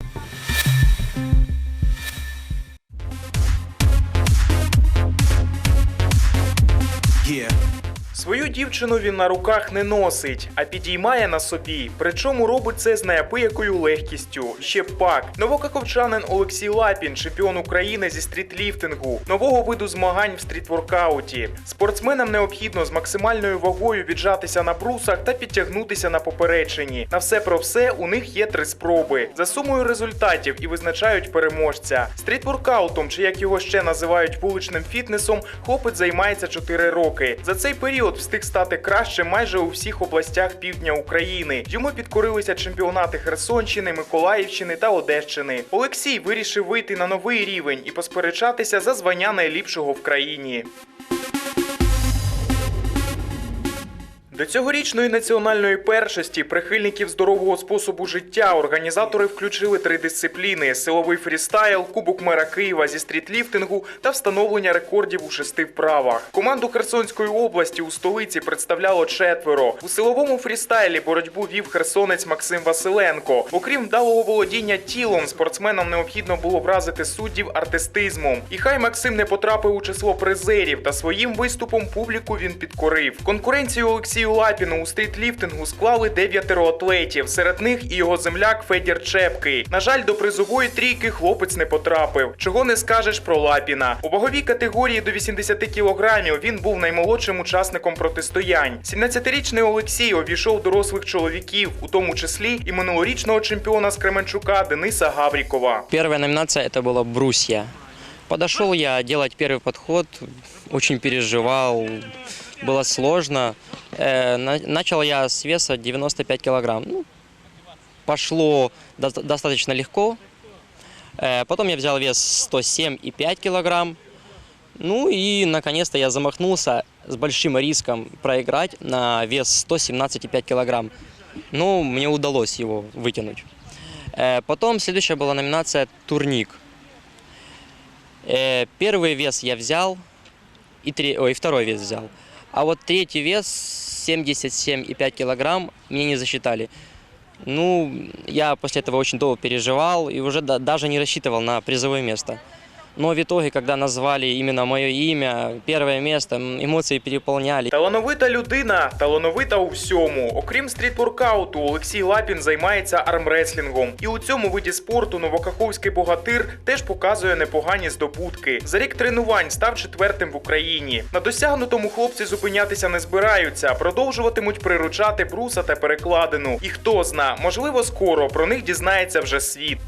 you Свою дівчину він на руках не носить, а підіймає на собі. Причому робить це з неабиякою легкістю. Ще пак. Новокаковчанин Олексій Лапін, чемпіон України зі стрітліфтингу, нового виду змагань в стрітворкауті. Спортсменам необхідно з максимальною вагою віджатися на брусах та підтягнутися на поперечині. На все про все у них є три спроби. За сумою результатів і визначають переможця. Стрітворкаутом, чи як його ще називають вуличним фітнесом, хлопець займається 4 роки. За цей період встиг стати краще майже у всіх областях півдня України. Йому підкорилися чемпіонати Херсонщини, Миколаївщини та Одещини. Олексій вирішив вийти на новий рівень і посперечатися за звання найліпшого в країні. До цьогорічної національної першості прихильників здорового способу життя організатори включили три дисципліни: силовий фрістайл, кубок мера Києва зі стрітліфтингу та встановлення рекордів у шести вправах. Команду Херсонської області у столиці представляло четверо. У силовому фрістайлі боротьбу вів херсонець Максим Василенко. Окрім вдалого володіння тілом, спортсменам необхідно було вразити суддів артистизмом. І хай Максим не потрапив у число призерів, та своїм виступом публіку він підкорив. Конкуренцію Олексію Лапіну у стрітліфтингу склали дев'ятеро атлетів. Серед них і його земляк Федір Чепкий. На жаль, до призової трійки хлопець не потрапив. Чого не скажеш про Лапіна. У ваговій категорії до 80 кілограмів він був наймолодшим учасником протистоянь. 17-річний Олексій обійшов дорослих чоловіків, у тому числі і минулорічного чемпіона з Кременчука Дениса Гаврікова. Первая номинация это было брусья. Подошел я делать первый подход, очень переживал, было сложно. Э, на- начал я с веса 95 килограмм. Ну, пошло до- достаточно легко. Э, потом я взял вес 107,5 килограмм. Ну и наконец-то я замахнулся с большим риском проиграть на вес 117,5 килограмм. Ну, мне удалось его вытянуть. Э, Потом следующая была номинация «Турник». Э, Первый вес я взял, и, тре- ой, второй вес взял. А вот третий вес 77,5 килограмм мне не засчитали. Ну, я после этого очень долго переживал и уже да- даже не рассчитывал на призовое место. Но в итоге, когда назвали именно мое имя, первое место, эмоции переполняли. Талановита людина, талановита у всьому. Окрім стрітворкауту, Олексій Лапін займається армреслінгом. І у цьому виді спорту новокаховський богатир теж показує непогані здобутки. За рік тренувань став четвертим в Україні. На досягнутому хлопці зупинятися не збираються, продовжуватимуть приручати бруса та перекладину. І хто зна, можливо, скоро про них дізнається вже світ.